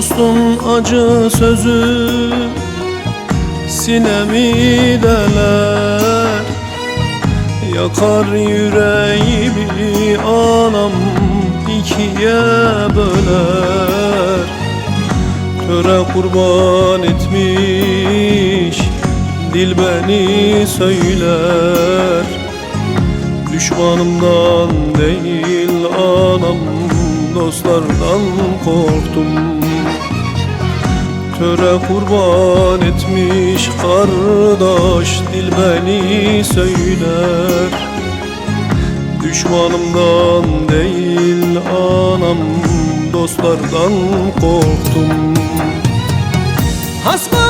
Dostun acı sözü sinemi deler. Yakar yüreğimi anam ikiye böler. Töre kurban etmiş dil beni söyler. Düşmanımdan değil anam dostlardan korktum Töre kurban etmiş kardeş dil beni söyler. Düşmanımdan değil anam dostlardan korktum. Hasmım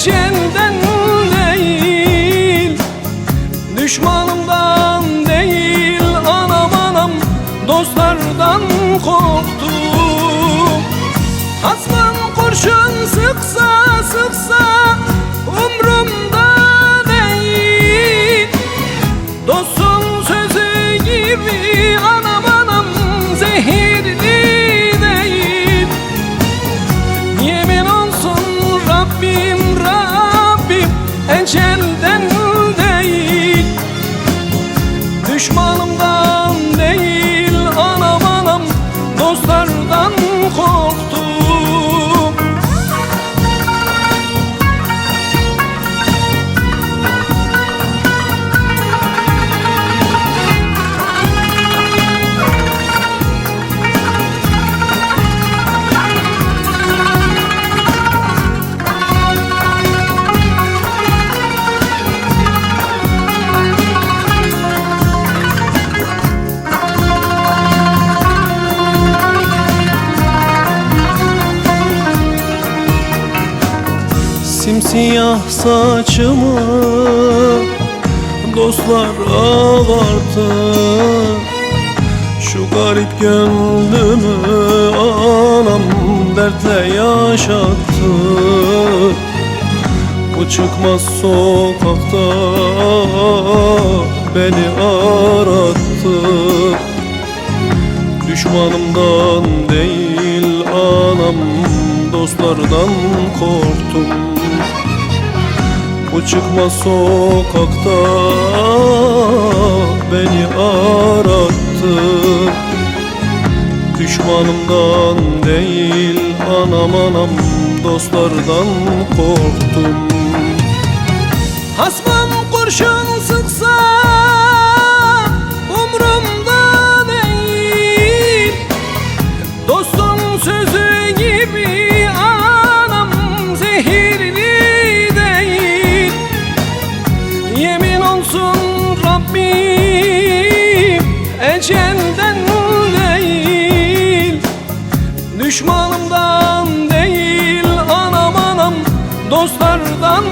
ecelden değil. Düşmanımdan değil anam anam dostlardan korktum. Hasmım Simsiyah saçımı dostlar ağarttı Şu garip gönlümü anam dertle yaşattı. Bu çıkmaz sokakta beni arattı. Düşmanımdan değil anam dostlardan korktum Bu çıkmaz sokakta beni arattı. Düşmanımdan değil anam anam dostlardan korktum. Hasmım kurşun Yemin olsun Rabbim ecelden değil. Düşmanımdan değil anam anam dostlardan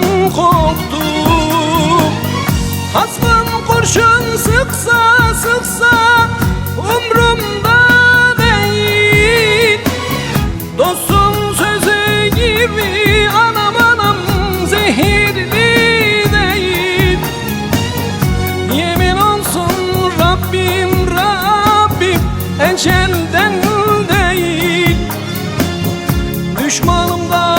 pençemden değil. Düşmanımdan